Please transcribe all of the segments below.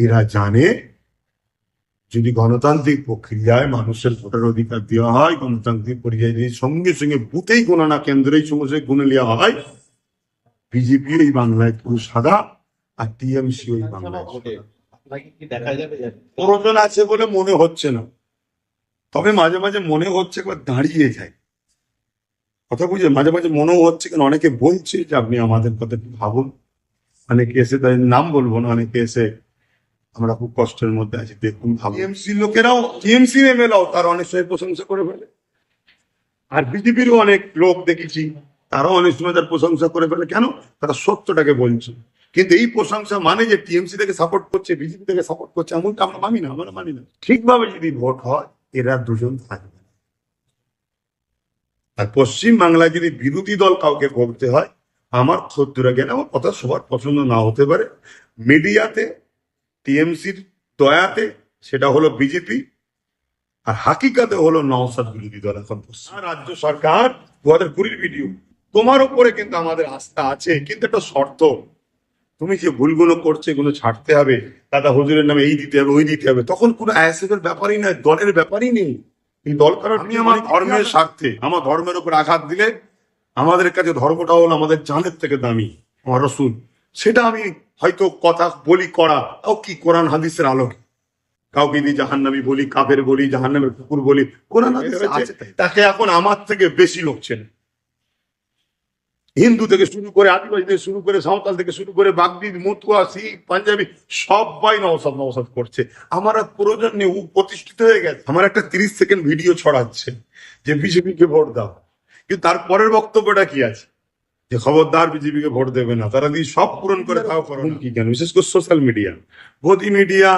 এরা জানে যদি গণতান্ত্রিক প্রক্রিয়ায় মানুষের ভোটার অধিকার দেওয়া হয় গণতান্ত্রিক পর্যায়ে যদি সঙ্গে সঙ্গে বুথেই গণনা কেন্দ্রেই সমস্ত গুণে নেওয়া হয় বিজেপি এই বাংলায় পুরো সাদা আর টিএমসি ওই বাংলায় প্রয়োজন আছে বলে মনে হচ্ছে না। তবে মাঝে মাঝে মনে হচ্ছে একবার দাঁড়িয়ে যায়। কথা বুঝে মাঝে মাঝে মনেও হচ্ছে কেন? অনেকে বলছে যে আপনি আমাদের কথা ভাবুন। অনেকে এসে তাদের নাম বলব না অনেকে এসে আমরা খুব কষ্টের মধ্যে আছি, দেখুন টিএমসি লোকেরাও, টিএমসি এমএলও তার অনেক সময় প্রশংসা করে ফেলে। আর বিজেপিরও অনেক লোক দেখেছি, তারাও অনেক সময় তার প্রশংসা করে ফেলে। কেন? তারা সত্যটাকে বলছে। কিন্তু এই প্রশংসা মানে যে টিএমসি থেকে সাপোর্ট করছে, বিজেপি থেকে সাপোর্ট করছে, এমনটা আমরা মানি না, আমরা মানি না। ঠিকভাবে যদি ভোট হয়, এরা দুজন থাকবে। আর পশ্চিম বাংলায় যদি বিরোধী দল কাউকে করতে হয়, আমার ক্ষুদ্র জ্ঞান আমার কথা সবার পছন্দ না হতে পারে, মিডিয়াতে টিএমসির দয়াতে সেটা হলো বিজেপি আর হাকিকাতে হলো নওসাদ বিরোধী দল এখন। রাজ্য সরকার দু হাজার কুড়ির ভিডিও তোমার উপরে কিন্তু আমাদের আস্থা আছে কিন্তু একটা শর্ত। তুমি যে ভুলগুলো করছে এগুলো ছাড়তে হবে। দাদা হুজুরের নামে এই দিতে হবে ওই দিতে হবে। তখন কোনো অ্যাসেবের ব্যাপারই নয় দলের ব্যাপারই নেই। এই দল কারণ আমি আমার ধর্মের স্বার্থে আমার ধর্মের উপর আঘাত দিলে আমাদের কাছে ধর্মটা হলো আমাদের জানের থেকে দামি। আমার রসুল সেটা আমি হয়তো কথা বলি করা তাও কি? কোরআন হাদিসের আলোকে। কাউকে যদি জাহান্নামি বলি কাফের বলি জাহান্নামের কুকুর বলি কোরআন তাকে এখন আমার থেকে বেশি লোক চেনে। হিন্দু থেকে শুরু করে আদিবাসী থেকে শুরু করে সাঁওতাল থেকে শুরু করে বাগদি মতুয়া শিখ পাঞ্জাবি সবাই নওসাদ নওসাদ করছে। আমার আর প্রয়োজন নেই প্রতিষ্ঠিত হয়ে গেছে। আমার একটা তিরিশ সেকেন্ড ভিডিও ছড়াচ্ছে যে বিজেপিকে ভোট দাও। কিন্তু তারপরের বক্তব্যটা কি আছে? যে খবরদার বিজেপিকে ভোট দেবে না তারা দিয়ে সব পূরণ করে তাও করো কি কেন? বিশেষ করে সোশ্যাল মিডিয়া গদি মিডিয়া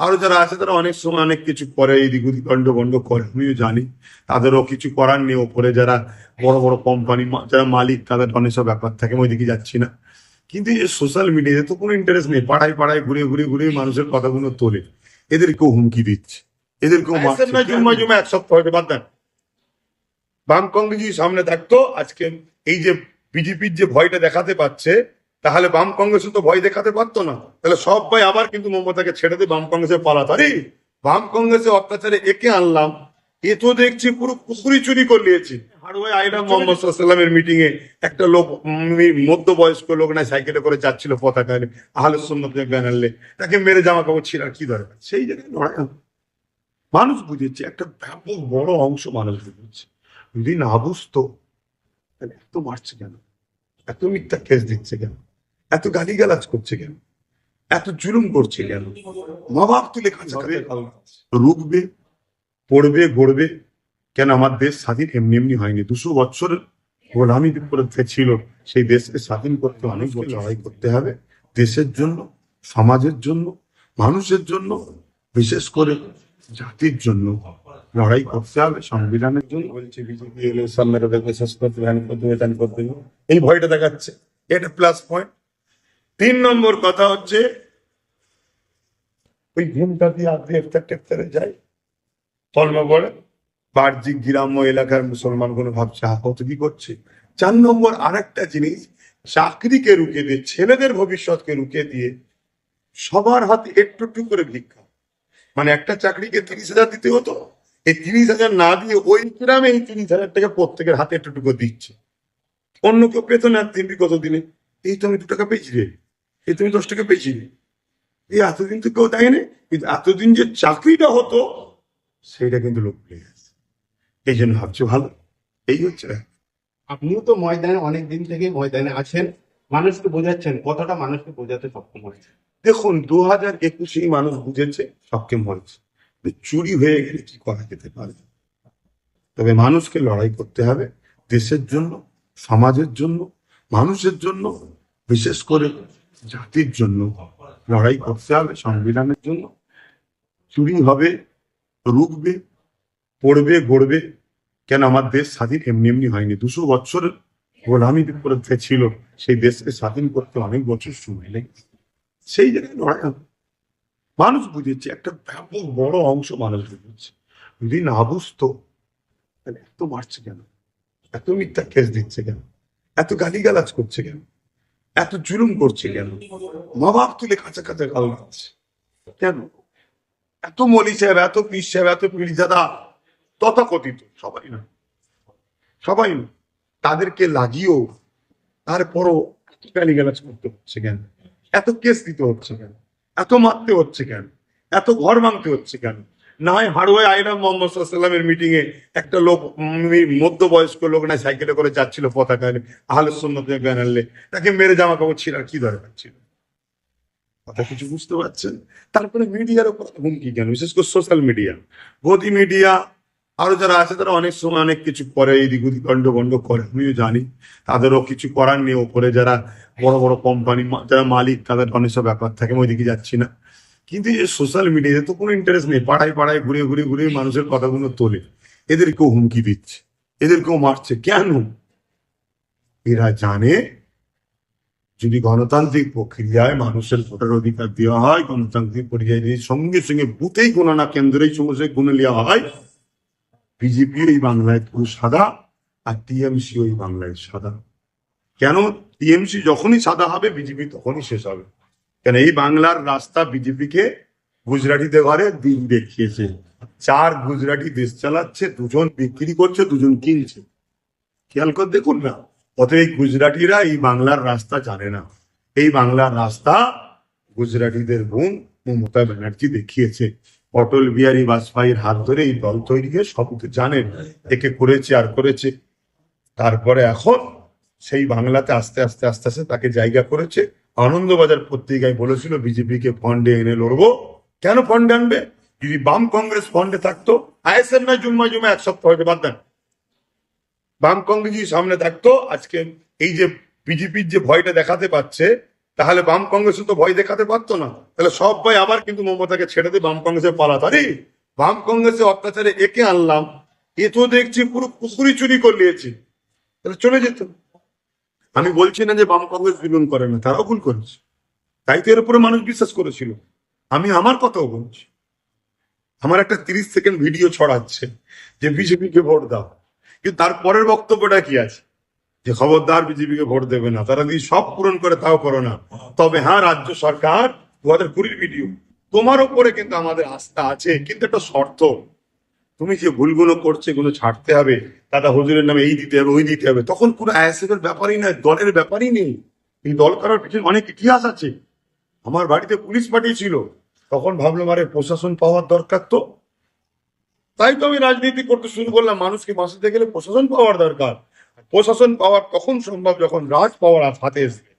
আরও যারা আছে তারা অনেক সময় অনেক কিছু করে এদিক ওদিক গন্ড করে আমিও জানি। তাদেরও কিছু করার নেই ওপরে যারা বড় বড় কোম্পানি যারা মালিক তাদের অনেক সব ব্যাপার থাকে আমি ওইদিকে যাচ্ছি না। কিন্তু এই সোশ্যাল মিডিয়াতে তো কোনো ইন্টারেস্ট নেই। পাড়ায় পাড়ায় ঘুরে ঘুরে ঘুরে মানুষের কথাগুলো তোলে। এদেরকেও হুমকি দিচ্ছে। এদেরকেও জুম্মা জুম্মা এক সপ্তাহ হয়তো বাদ দেন। বাম কংগ্রেস যদি সামনে থাকতো আজকে এই যে বিজেপির যে ভয়টা দেখাতে পাচ্ছে তাহলে বাম কংগ্রেসও তো ভয় দেখাতে পারতো না। তাহলে সবাই আবার কিন্তু মমতাকে ছেড়ে দিয়ে বাম কংগ্রেসে পালাত আরে বাম কংগ্রেসের অত্যাচারে একে আনলাম, এ তো দেখছি পুরো পুকুরি চুরি করে নিয়েছি। হাড়ুয়ায় আইরাম মোহাম্মদ সাল্লামের মিটিং এ একটা লোক মধ্যবয়স্ক লোক না সাইকেলে করে যাচ্ছিল পতাকা আহলে সুন্নত ব্যানারলে তাকে মেরে জামা কাপড় ছিল কি দরকার? সেই জায়গায় লড়াই। মানুষ বুঝেছে, একটা ব্যাপক বড় অংশ মানুষ বুঝেছে। যদি না বুঝতো তাহলে এত মারছে কেন? এত মিথ্যা কেস দিচ্ছে কেন? এত গালিগালাজ করছে কেন? এত জুলুম করছে কেন? মা বাপ তুলে কাছে রুখবে পড়বে গড়বে? কেন আমার দেশ স্বাধীন? এমনি এমনি হয়নি। দুশো বছরের গোলামি করে ছিল। সেই দেশকে স্বাধীন করতে অনেক বছর লড়াই করতে হবে। দেশের জন্য সমাজের জন্য মানুষের জন্য বিশেষ করে জাতির জন্য। লড়াই করতে হবে সংবিধানের জন্য বলছে বিজেপি এলে সব মেরে দেখবে শেষ করতে ভ্যান করতে হবে ত্যান করতে হবে। এই ভয়টা দেখাচ্ছে। এটা প্লাস পয়েন্ট তিন নম্বর কথা হচ্ছে ওই ঘুমটা দিয়ে আপনি ইফতার টেফতারে যায়। কলমা পড়ে বাহ্যিক গ্রাম্য এলাকার মুসলমানগুলো ভাবছে হা কত কি করছে? চার নম্বর আরেকটা জিনিস চাকরিকে রুখে দিয়ে ছেলেদের ভবিষ্যৎকে রুখে দিয়ে সবার হাতে একটু একটু করে ভিক্ষা। মানে একটা চাকরিকে তিরিশ হাজার দিতে হতো এই তিরিশ হাজার না দিয়ে ওই গ্রামে এই তিরিশ হাজার টাকা প্রত্যেকের হাতে একটু একটু দিচ্ছে। অন্য কেউ পেতো না তিনটি কত দিনে? এই তো আমি দু টাকা পেয়েছি রে এই তুমি দশ টাকা পেয়েছি রে এই এতদিন তো কেউ দেয়নি। কিন্তু এতদিন যে চাকরিটা হতো সেইটা কিন্তু লোক ভুলে গেছে। এই জন্য ভাবছি ভালো। এই হচ্ছে। আপনিও তো ময়দানে অনেক দিন থেকে ময়দানে আছেন। মানুষকে বোঝাচ্ছেন কতটা মানুষকে বোঝাতে সক্ষম হয়েছে দেখুন দু হাজার একুশেই মানুষ বুঝেছে সক্ষম হয়েছে চুরি হয়ে গেলে কি করা যেতে পারে? তবে মানুষকে লড়াই করতে হবে দেশের জন্য, সমাজের জন্য, মানুষের জন্য, বিশেষ করে জাতির জন্য। লড়াই করতে হবে সংবিধানের জন্য। চুরি হবে, রুখবে, পড়বে, গড়বে। কেন আমার দেশ স্বাধীন? এমনি এমনি হয়নি। দুশো বছরের গোলামি ছিল, সেই দেশকে স্বাধীন করতে অনেক বছর সময় লেগেছে। সেই জায়গায় লড়াই হবে। মানুষ বুঝেছে, একটা ব্যাপক বড় অংশ মানুষ বুঝেছে। যদি না বুঝতো, তাহলে এত মারছে কেন? এত মিথ্যা কেস দিচ্ছে কেন? এত গালিগালাজ করছে কেন? এত জুলুম করছে কেন? মা বাপ তুলে কাঁচা কাঁচা গাল দিচ্ছে কেন? এত মলি সাহেব, এত পিস সাহেব, এত পিড়িজাদা তথাকথিত, সবাই না। সবাই না। তাদেরকে লাগিয়েও তারপরও এত গালিগালাজ করতে হচ্ছে কেন? এত কেস দিতে হচ্ছে কেন? এত মারতে হচ্ছে কেন? এত ঘর ভাঙতে হচ্ছে কেন? না হয় হাড়ুয়ায় আইরাম মোহাম্মদ সাল্লামের মিটিং এ একটা লোক মধ্যবয়স্ক লোক না, সাইকেলে করে যাচ্ছিল পতাকা আহলে সুন্নতের ব্যানারলে তাকে মেরে জামা কাপড় ছিল আর কি দরকার ছিল? কথা কিছু বুঝতে পারছেন? তারপরে মিডিয়ার উপর হুমকি কেন? বিশেষ করে সোশ্যাল মিডিয়া গদি মিডিয়া আরও যারা আছে তারা অনেক সময় অনেক কিছু করে এদিক ওদিক দণ্ড বন্ড করে, আমিও জানি। তাদেরও কিছু করার নেই ওপরে, যারা বড় বড় কোম্পানি যারা মালিক, তাদের অনেক সব ব্যাপার থাকে, আমি ওইদিকে যাচ্ছি না। কিন্তু এই সোশ্যাল মিডিয়াতে তো কোনো ইন্টারেস্ট নেই, পাড়ায় পাড়ায় ঘুরে ঘুরে ঘুরে মানুষের কথাগুলো তোলে। এদেরকেও হুমকি দিচ্ছে, এদেরকেও মারছে। কেন? এরা জানে, যদি গণতান্ত্রিক প্রক্রিয়ায় মানুষের ভোটার অধিকার দেওয়া হয়, গণতান্ত্রিক পর্যায়ে সঙ্গে সঙ্গে বুথেই গণনা কেন্দ্রেই সমস্ত গুণে নেওয়া হয় বিজেপি এই বাংলায় পুরো সাদা আর টিএমসি ওই বাংলায় সাদা। কেন? টিএমসি যখনই সাদা হবে, বিজেপি তখনই শেষ হবে। কেন? এই বাংলার রাস্তা বিজেপিকে গুজরাটিদের ঘরে দিন দেখিয়েছে। চার গুজরাটি দেশ চালাচ্ছে, দুজন বিক্রি করছে, দুজন কিনছে। খেয়াল করে, দেখুন না, অতএব এই গুজরাটিরা এই বাংলার রাস্তা জানে না। এই বাংলার রাস্তা গুজরাটিদের বোন মমতা ব্যানার্জি দেখিয়েছে। অটল বিহারী বাজপেয়ীর হাত ধরে এই দল তৈরি হয়ে সব জানেন একে করেছে আর করেছে। তারপরে এখন সেই বাংলাতে আস্তে আস্তে আস্তে আস্তে তাকে জায়গা করেছে। আনন্দবাজার পত্রিকায় বলেছিল, বিজেপিকে ফন্ডে এনে লড়বো। কেন ফন্ডে আনবে? যদি বাম কংগ্রেস ফন্ডে থাকতো আইএসএম না জুম্মা জুম্মা এক সপ্তাহ বাদ দেন। বাম কংগ্রেস যদি সামনে থাকতো, আজকে এই যে বিজেপির যে ভয়টা দেখাতে পাচ্ছে তাহলে বাম কংগ্রেসও তো ভয় দেখাতে পারতো না। তাহলে সব ভয় আবার কিন্তু মমতাকে ছেড়ে দিয়ে বাম কংগ্রেসে পালাত আরে বাম কংগ্রেসের অত্যাচারে একে আনলাম, এ তো দেখছি পুরো পুকুরি চুরি করে নিয়েছি। তাহলে চলে যেত। আমি বলছি না যে বাম কংগ্রেস বিলুন করে না, তারাও ভুল করেছে। তাই তো এর উপরে মানুষ বিশ্বাস করেছিল। আমি আমার কথাও বলছি। আমার একটা তিরিশ সেকেন্ড ভিডিও ছড়াচ্ছে যে বিজেপিকে ভোট দাও। কিন্তু তারপরের বক্তব্যটা কি আছে? যে খবরদার বিজেপিকে ভোট দেবে না, তারা যদি সব পূরণ করে তাও করো না। তবে হ্যাঁ রাজ্য সরকার দু হাজার কুড়ির ভিডিও, তোমার উপরে কিন্তু আমাদের আস্থা আছে, কিন্তু একটা শর্ত। তুমি যে ভুলগুলো করছে, এগুলো ছাড়তে হবে। দাদা হুজুরের নামে এই দিতে হবে, ওই দিতে হবে। তখন পুরো আইএসএফ এর ব্যাপারই নয়, দলের ব্যাপারই নেই। এই দল করার পিছনে অনেক ইতিহাস আছে। আমার বাড়িতে পুলিশ পাঠিয়েছিল। তখন ভাবলাম, আরে, প্রশাসন পাওয়ার দরকার তো। তাই তো আমি রাজনীতি করতে শুরু করলাম। মানুষকে বাঁচাতে গেলে প্রশাসন পাওয়ার দরকার। প্রশাসন পাওয়ার তখন সম্ভব যখন রাজ পাওয়ার হাতে আসবে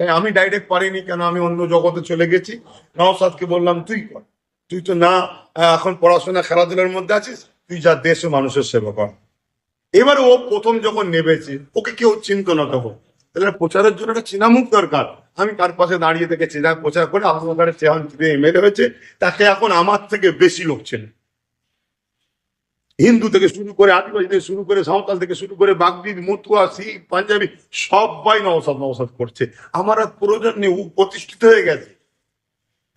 তাই আমি ডাইরেক্ট পারিনি, কেন আমি অন্য জগতে চলে গেছি? নওসাদকে বললাম, তুই কর। তুই তো না এখন পড়াশোনা, খেলাধুলার মধ্যে আছিস? তুই যা দেশ ও মানুষের সেবা কর। এবার ও প্রথম যখন নেবেছে ওকে কেউ চিনত না তখন। তাহলে প্রচারের জন্য একটা চিনামুখ দরকার। আমি তার পাশে দাঁড়িয়ে থেকে চেনা প্রচার করে আপনার চেহান এমএলএ হয়েছে। তাকে এখন আমার থেকে বেশি লোক চেনে। হিন্দু থেকে শুরু করে আদিবাসী থেকে শুরু করে সাঁওতাল থেকে শুরু করে বাগদি মতুয়া, শিখ, পাঞ্জাবি, সবাই নওসাদ নওসাদ করছে। আমার আর প্রয়োজন নেই প্রতিষ্ঠিত হয়ে গেছে।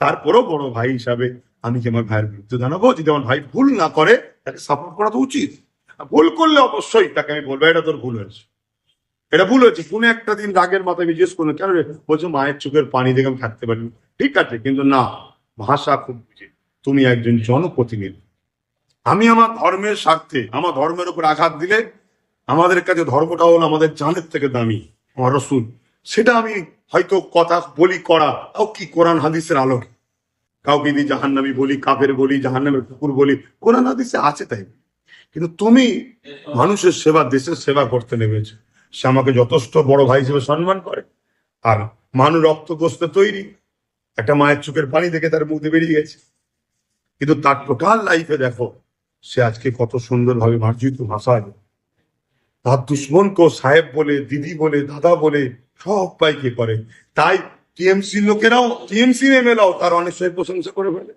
তারপরেও বড় ভাই হিসাবে আমি কি আমার ভাইয়ের বিরুদ্ধে জানাব যদি আমার ভাই ভুল না করে, তাকে সাপোর্ট করা তো উচিত। ভুল করলে অবশ্যই তাকে আমি বলব, এটা তোর ভুল হয়েছে। এটা ভুল হয়েছে। কোনো একটা দিন রাগের মাথায় জিজ্ঞেস করল, কেন বলছো, মায়ের চোখের পানি দেখে আমি থাকতে পারি ঠিক আছে, কিন্তু না, ভাষা খুব বুঝে তুমি একজন জনপ্রতিনিধি। আমি আমার ধর্মের স্বার্থে, আমার ধর্মের উপর আঘাত দিলে আমাদের কাছে ধর্মটা হলো আমাদের জানের থেকে দামি, আমার রসুল। সেটা আমি হয়তো কথা বলি করা তাও কি কোরআন হাদিসের আলোকে? কাউকে যদি জাহান্নামি বলি, কাফের বলি, জাহান্নামের কুকুর বলি, কোরআন হাদিসে আছে তাই। কিন্তু তুমি মানুষের সেবা, দেশের সেবা করতে নেমেছো। সে আমাকে যথেষ্ট বড় ভাই হিসেবে সম্মান করে। আর মানুষ রক্ত গোস্তে তৈরি, একটা মায়ের চোখের পানি দেখে তার মুখে বেরিয়ে গেছে। কিন্তু তার টোটাল লাইফে দেখো সে আজকে কত সুন্দরভাবে মার্জিত ভাষায়, তার দুশ্মনকেও সাহেব বলে, দিদি বলে, দাদা বলে, সব পাইকে করে। তাই টিএমসি লোকেরাও, টিএমসি এমএলও তার অনেক সময় প্রশংসা করে ফেলে।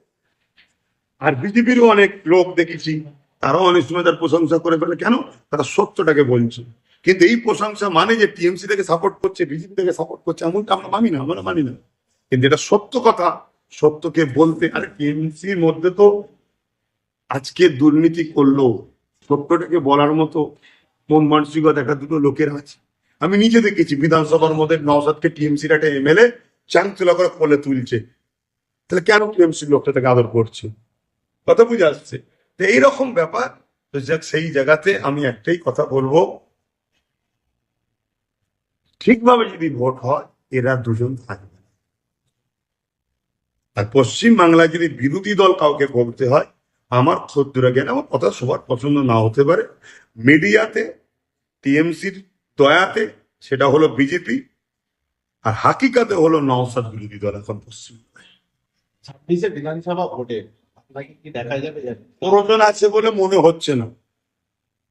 আর বিজেপিরও অনেক লোক দেখেছি, তারাও অনেক সময় তার প্রশংসা করে ফেলে। কেন? তারা সত্যটাকে বলছে। কিন্তু এই প্রশংসা মানে যে টিএমসি থেকে সাপোর্ট করছে, বিজেপি থেকে সাপোর্ট করছে, এমনটা আমরা মানি না, আমরা মানি না। কিন্তু এটা সত্য কথা। সত্যকে বলতে, আর টিএমসির মধ্যে তো আজকে দুর্নীতি করল, সত্যটাকে বলার মতো মন মানসিকতা একটা দুটো লোকের আছে। আমি নিজে দেখেছি, বিধানসভার মধ্যে নওসাদকে টিএমসির একটা এমএলএ চাংচুলা করে কোলে তুলছে। তাহলে কেন টিএমসি লোকটা তাকে আদর করছে? কথা বুঝে আসছে। তো এইরকম ব্যাপার, তো যাক, সেই জায়গাতে আমি একটাই কথা বলব। ঠিকভাবে যদি ভোট হয়, এরা দুজন থাকবে। আর পশ্চিম বাংলায় যদি বিরোধী দল কাউকে বলতে হয় আমার ক্ষুদ্র জ্ঞান আমার কথা সবার পছন্দ না হতে পারে। মিডিয়াতে টিএমসির দয়াতে সেটা হলো বিজেপি আর হাকিকাতে হলো নওসাদ বিরোধী দল এখন পশ্চিম ছাব্বিশে বিধানসভা ভোটে দেখা যাবে প্রয়োজন আছে বলে মনে হচ্ছে না।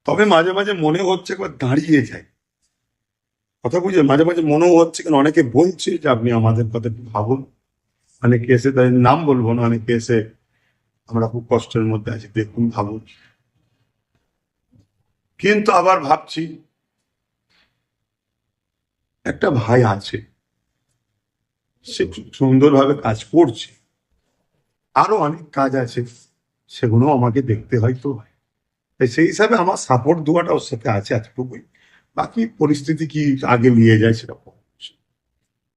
তবে মাঝে মাঝে মনে হচ্ছে একবার দাঁড়িয়ে যায়। কথা বুঝে মাঝে মাঝে মনেও হচ্ছে কেন অনেকে বলছে যে আপনি আমাদের কথা ভাবুন। অনেকে এসে তাই নাম বলব না অনেকে এসে আমরা খুব কষ্টের মধ্যে আছি, দেখুন ভাবুন কিন্তু আবার ভাবছি, একটা ভাই আছে, সে সুন্দরভাবে কাজ করছে, আরও অনেক কাজ আছে সেগুলো আমাকে দেখতে হয় তাই সেই হিসাবে আমার সাপোর্ট দেওয়াটা ওর সাথে আছে এতটুকুই। বাকি পরিস্থিতি কি আগে নিয়ে যায় পরে।